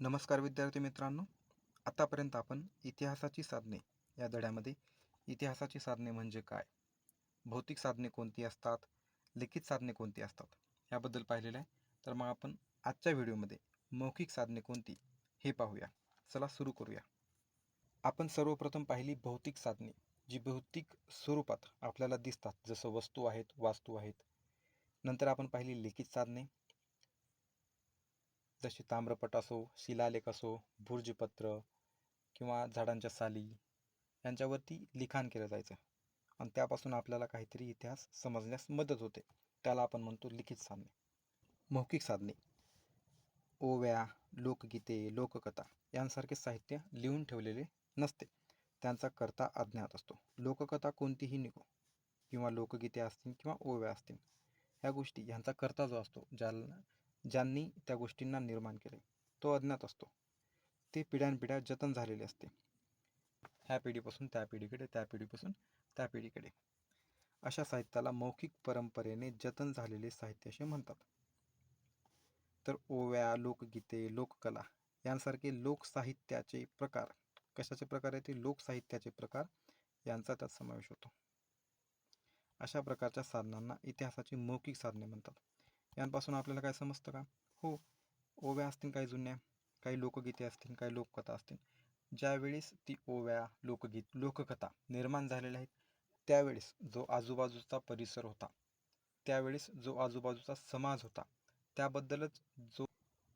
नमस्कार विद्यार्थी मित्रांनो. आतापर्यंत आपण इतिहासाची साधने या धड्यामध्ये इतिहासाची साधने म्हणजे काय? भौतिक साधने कोणती असतात? लिखित साधने कोणती असतात? याबद्दल पाहिलेलं आहे. तर मग आपण आजच्या व्हिडिओमध्ये मौखिक साधने कोणती हे पाहूया. चला सुरू करूया. आपण सर्वप्रथम पाहिली भौतिक साधने जी भौतिक स्वरूपात आपल्याला दिसतात. जसं वस्तू आहेत वास्तू आहेत. नंतर आपण पाहिली लिखित साधने. जसे ताम्रपट असो शिलालेख असो भुर्जपत्र किंवा झाडांच्या साली यांच्यावरती लिखाण केलं जायचं. आणि त्यापासून आपल्याला काहीतरी इतिहास समजण्यास मदत होते. त्याला आपण म्हणतो लिखित साधने. मौखिक साधने. ओव्या लोकगीते लोककथा यांसारखे साहित्य लिहून ठेवलेले नसते. त्यांचा करता अज्ञात असतो. लोककथा कोणतीही निघो. किंवा लोकगीते असतील किंवा ओव्या असतील. ह्या गोष्टी ह्यांचा करता जो असतो ज्याला ज्यांनी त्या गोष्टींना निर्माण केले. तो अज्ञात असतो. ते पिढ्यानपिढ्या जतन झालेले असते. ह्या पिढीपासून त्या पिढीकडे त्या पिढीपासून त्या पिढीकडे. अशा साहित्याला मौखिक परंपरेने जतन झालेले साहित्य असे म्हणतात. तर ओव्या लोकगीते लोककला यांसारखे लोकसाहित्याचे प्रकार कशाचे प्रकार आहे ते लोकसाहित्याचे प्रकार यांचा त्यात समावेश होतो. अशा प्रकारच्या साधनांना इतिहासाची मौखिक साधने म्हणतात. यांपासून आपल्याला काय समजतं का? हो ओव्या असतील काही जुन्या काही लोकगीते असतील काही लोककथा असतील. ज्यावेळेस ती ओव्या लोकगीत लोककथा निर्माण झालेल्या आहेत त्यावेळेस जो आजूबाजूचा परिसर होता त्यावेळेस जो आजूबाजूचा समाज होता त्याबद्दलच जो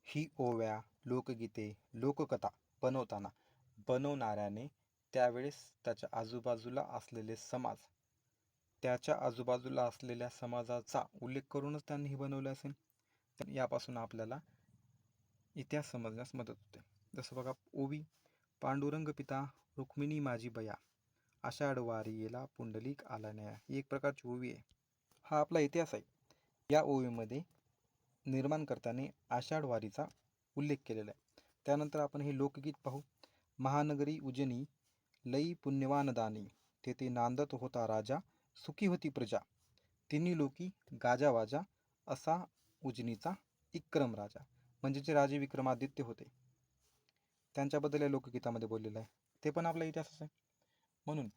ही ओव्या लोकगीते लोककथा बनवताना बनवणाऱ्याने त्यावेळेस त्याच्या आजूबाजूला असलेले समाज त्याच्या आजूबाजूला असलेल्या समाजाचा उल्लेख करूनच त्यांनी ही बनवलं असेल तर यापासून आपल्याला इतिहास समजण्यास मदत होते. जसं बघा ओवी पांडुरंग पिता रुक्मिणी माझी बया आषाढवारीला पुंडलिक आला न्याया ही एक प्रकारची ओवी आहे. हा आपला इतिहास आहे. या ओवीमध्ये निर्माणकर्त्याने आषाढ वारीचा उल्लेख केलेला आहे. त्यानंतर आपण हे लोकगीत पाहू. महानगरी उजनी लई पुण्यवान दानी तेथे नांदत होता राजा सुखी होती प्रजा. तिन्ही लोकी गाजावाजा असा उजनीचा इक्रम राजा म्हणजे जे राजे विक्रमादित्य होते. त्यांच्याबद्दल या लोकगीतामध्ये बोललेलं आहे. ते पण आपला इतिहासच आहे. म्हणून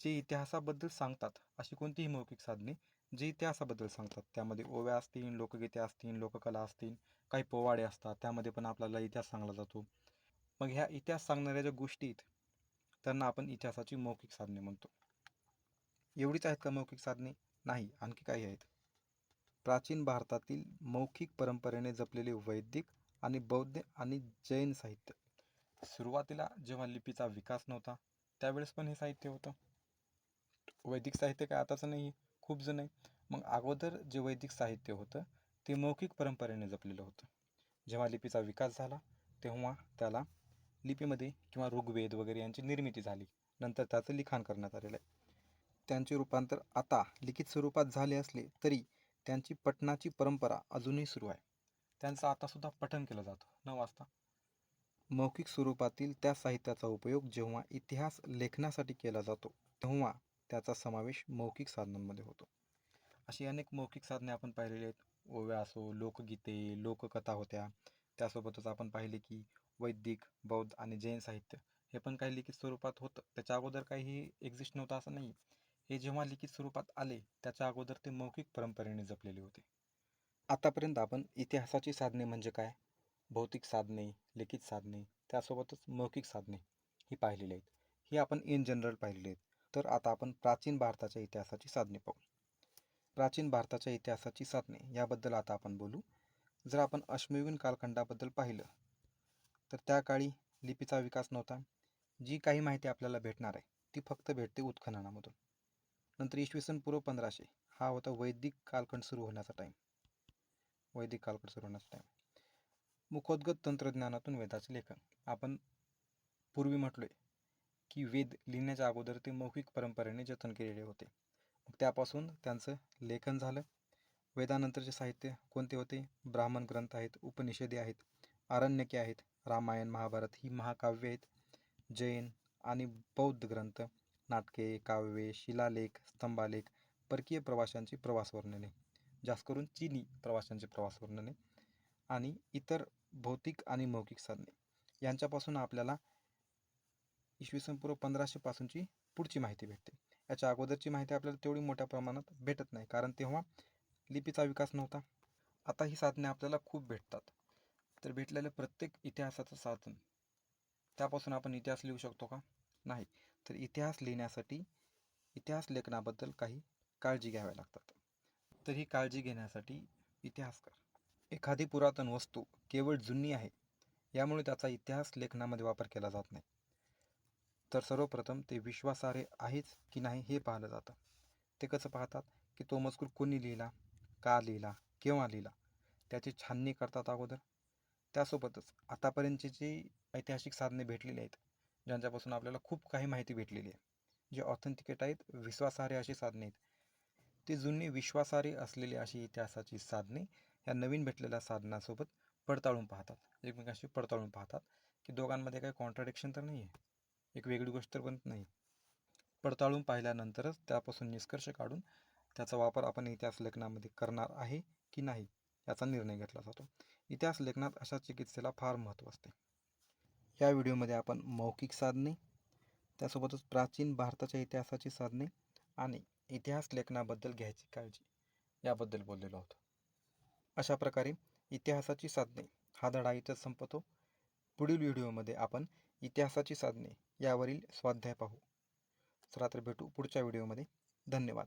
जे इतिहासाबद्दल सांगतात अशी कोणतीही मौखिक साधने जे इतिहासाबद्दल सांगतात त्यामध्ये ओव्या असतील लोकगीते असतील लोककला असतील काही पोवाडे असतात त्यामध्ये पण आपल्याला इतिहास सांगला जातो. मग ह्या इतिहास सांगणाऱ्या ज्या गोष्टी आहेत त्यांना आपण इतिहासाची मौखिक साधने म्हणतो. एवढीच आहेत का मौखिक साधने? नाही आणखी काही आहेत. प्राचीन भारतातील मौखिक परंपरेने जपलेले वैदिक आणि बौद्ध आणि जैन साहित्य. सुरुवातीला जेव्हा लिपीचा विकास नव्हता त्यावेळेस पण हे साहित्य होतं. वैदिक साहित्य काय आताचं नाही खूप जण आहे. मग अगोदर जे वैदिक साहित्य होतं ते मौखिक परंपरेने जपलेलं होतं. जेव्हा लिपीचा विकास झाला तेव्हा त्याला लिपीमध्ये किंवा ऋग्वेद वगैरे यांची निर्मिती झाली. नंतर त्याचं लिखाण करण्यात आलेलं आहे. त्यांचे रूपांतर आता लिखित स्वरूपात झाले असले तरी त्यांची पठणाची परंपरा अजूनही सुरू आहे. त्यांचं आतासुद्धा पठण केलं जातं. न वाचता मौखिक स्वरूपातील त्या साहित्याचा उपयोग जेव्हा इतिहास लेखनासाठी केला जातो तेव्हा त्याचा समावेश मौखिक साधनांमध्ये होतो. अशी अनेक मौखिक साधने आपण पाहिलेली आहेत. ओव्या असो लोकगीते लोककथा होत्या. त्यासोबतच आपण पाहिले की वैदिक बौद्ध आणि जैन साहित्य हे पण काही लिखित स्वरूपात होतं. त्याच्या अगोदर काही एक्झिस्ट नव्हतं असं नाही. हे जेव्हा लिखित स्वरूपात आले त्याच्या अगोदर ते मौखिक परंपरेने जपलेले होते. आतापर्यंत आपण इतिहासाची साधने म्हणजे काय? भौतिक साधने लिखित साधने त्यासोबतच मौखिक साधने ही पाहिलेली आहेत. ही आपण इन जनरल पाहिलेली आहेत. तर आता आपण प्राचीन भारताच्या इतिहासाची साधने पाहू. प्राचीन भारताच्या इतिहासाची साधने याबद्दल आता आपण बोलू. जर आपण अश्मयुगीन कालखंडाबद्दल पाहिलं तर त्या काळी लिपीचा विकास नव्हता. जी काही माहिती आपल्याला भेटणार आहे ती फक्त भेटते उत्खननामधून. नंतर इसवी सन पूर्व पंधराशे. हा होता वैदिक कालखंड सुरू होण्याचा टाईम वैदिक कालखंड सुरू होण्याचा टाईम मुखोद्गत तंत्रज्ञानातून वेदाचे लेखन. आपण पूर्वी म्हटलोय की वेद लिहिण्याच्या अगोदर ते मौखिक परंपरेने जतन केलेले होते. मग त्यापासून त्यांचं लेखन झालं. वेदानंतरचे साहित्य कोणते होते? ब्राह्मण ग्रंथ आहेत उपनिषदे आहेत आरण्यके आहेत रामायण महाभारत ही महाकाव्य आहेत. जैन आणि बौद्ध ग्रंथ नाटके काव्ये शिलालेख स्तंभालेख परकीय प्रवाशांची प्रवास वर्णने जास्त करून चीनी प्रवाशांचे प्रवास वर्णने आणि इतर भौतिक आणि मौखिक साधने. यांच्यापासून आपल्याला इसवीसनपूर्व पूर्व पंधराशेपासूनची पुढची माहिती भेटते. याच्या अगोदरची माहिती आपल्याला तेवढी मोठ्या प्रमाणात भेटत नाही कारण तेव्हा लिपीचा विकास नव्हता. आता ही साधने आपल्याला खूप भेटतात. तर भेटलेलं प्रत्येक इतिहासाचं साधन त्यापासून आपण इतिहास लिहू शकतो का? नाही. तर इतिहास लिहिण्यासाठी इतिहास लेखनाबद्दल काही काळजी घ्याव्या लागतात. तर ही काळजी घेण्यासाठी इतिहासकार एखादी पुरातन वस्तू केवळ जुनी आहे यामुळे त्याचा इतिहास लेखनामध्ये वापर केला जात नाही. तर सर्वप्रथम ते विश्वासार्ह आहेच की नाही हे पाहिलं जातं. ते कसं पाहतात की तो मजकूर कोणी लिहिला का लिहिला केव्हा लिहिला त्याची छाननी करतात अगोदर. त्यासोबतच आतापर्यंतची जी ऐतिहासिक साधने भेटलेली आहेत ज्यांच्यापासून आपल्याला खूप काही माहिती भेटलेली आहे. जे ऑथेंटिकेट आहेत विश्वासार्ह अशी साधने आहेत. ती जुनी विश्वासार्ह असलेली अशी इतिहासाची साधने ह्या नवीन भेटलेल्या साधनासोबत पडताळून पाहतात. एकमेकांशी पडताळून पाहतात. की दोघांमध्ये काही कॉन्ट्राडिक्शन तर नाही आहे एक वेगळी गोष्ट तर बनत नाही. पडताळून पाहिल्यानंतरच त्यापासून निष्कर्ष काढून त्याचा वापर आपण इतिहास लेखनामध्ये करणार आहे की नाही याचा निर्णय घेतला जातो. इतिहास लेखनात अशा चिकित्सेला फार महत्त्व असते. या व्हिडिओमध्ये आपण मौखिक साधने त्यासोबतच प्राचीन भारताच्या इतिहासाची साधने आणि इतिहास लेखनाबद्दल घ्यायची काळजी याबद्दल बोललेलो आहोत. अशा प्रकारे इतिहासाची साधने हा धडा इथंच संपतो. पुढील व्हिडिओमध्ये आपण इतिहासाची साधने यावरील स्वाध्याय पाहू. चला तर भेटू पुढच्या व्हिडिओमध्ये. धन्यवाद.